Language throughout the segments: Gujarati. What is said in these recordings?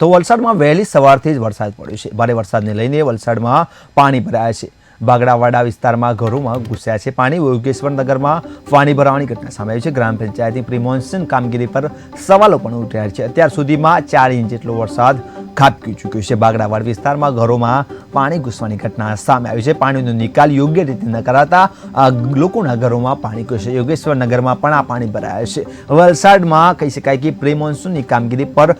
તો વલસાડમાં વહેલી સવારથી જ વરસાદ પડ્યો છે. ભારે વરસાદને લઈને વલસાડમાં પાણી ભરાયા છે. બાગડાવાડા વિસ્તારમાં ઘરોમાં ઘૂસ્યા છે પાણી. યોગેશ્વર નગરમાં પાણી ભરાવાની ઘટના સામે આવી છે. ગ્રામ પંચાયતની પ્રિમોન્સન કામગીરી પર સવાલો પણ ઉઠ્યા છે. અત્યાર સુધીમાં ચાર ઇંચ જેટલો વરસાદ ખાબકી ચૂક્યું છે. બાગડાવાડ વિસ્તારમાં ઘરોમાં પાણી ઘૂસવાની ઘટના સામે આવી છે. પાણીનો નિકાલ યોગ્ય રીતે ન કરાતા લોકોના ઘરોમાં પાણી ઘૂસે. યોગેશ્વર નગરમાં પણ આ પાણી ભરાયા છે. વલસાડમાં કહી શકાય કે પ્રી મોન્સૂનની કામગીરી પર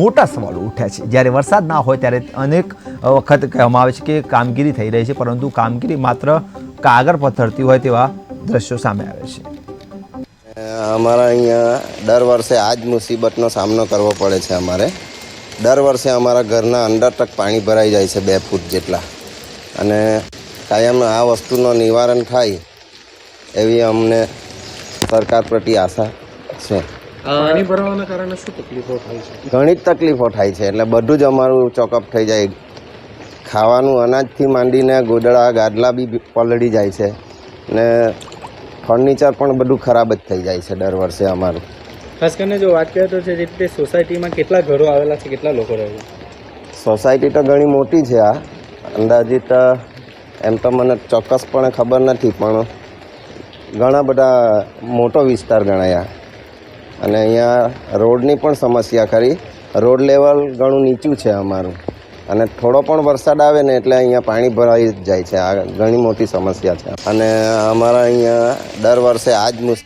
મોટા સવાલો ઉઠ્યા છે. જ્યારે વરસાદ ના હોય ત્યારે અનેક વખત કહેવામાં આવે છે કે કામગીરી થઈ રહી છે, પરંતુ કામગીરી માત્ર કાગળ પર હોય તેવા દ્રશ્યો સામે આવે છે. અમારા અહીંયા દર વર્ષે આ જ મુસીબતનો સામનો કરવો પડે છે અમારે. દર વર્ષે અમારા ઘરના અંદર તક પાણી ભરાઈ જાય છે બે ફૂટ જેટલા. અને કાયમ આ વસ્તુનો નિવારણ થાય એવી અમને સરકાર પ્રત્યે આશા છે. પાણી ભરાવાના કારણે શું તકલીફો થાય છે? ઘણી જ તકલીફો થાય છે એટલે બધું જ અમારું ચોકઅપ થઈ જાય. ખાવાનું અનાજથી માંડીને ગોદડા ગાદલા બી પલળી જાય છે. ને ફર્નિચર પણ બધું ખરાબ જ થઈ જાય છે દર વર્ષે અમારું. ખાસ કરીને જો વાત કરીએ તો જે રીતે સોસાયટીમાં કેટલા ઘરો આવેલા છે, કેટલા લોકો રહે છે? સોસાયટી તો ઘણી મોટી છે આ. અંદાજિત એમ તો મને ચોક્કસપણે ખબર નથી, પણ ઘણા બધા મોટો વિસ્તાર ગણાયા. અને અહીંયા રોડની પણ સમસ્યા ખરી. રોડ લેવલ ઘણું નીચું છે અમારું. અને થોડો પણ વરસાદ આવે ને એટલે અહીંયા પાણી ભરાઈ જાય છે. આ ઘણી મોટી સમસ્યા છે. અને અમારા અહીંયા દર વર્ષે આ જ મુસ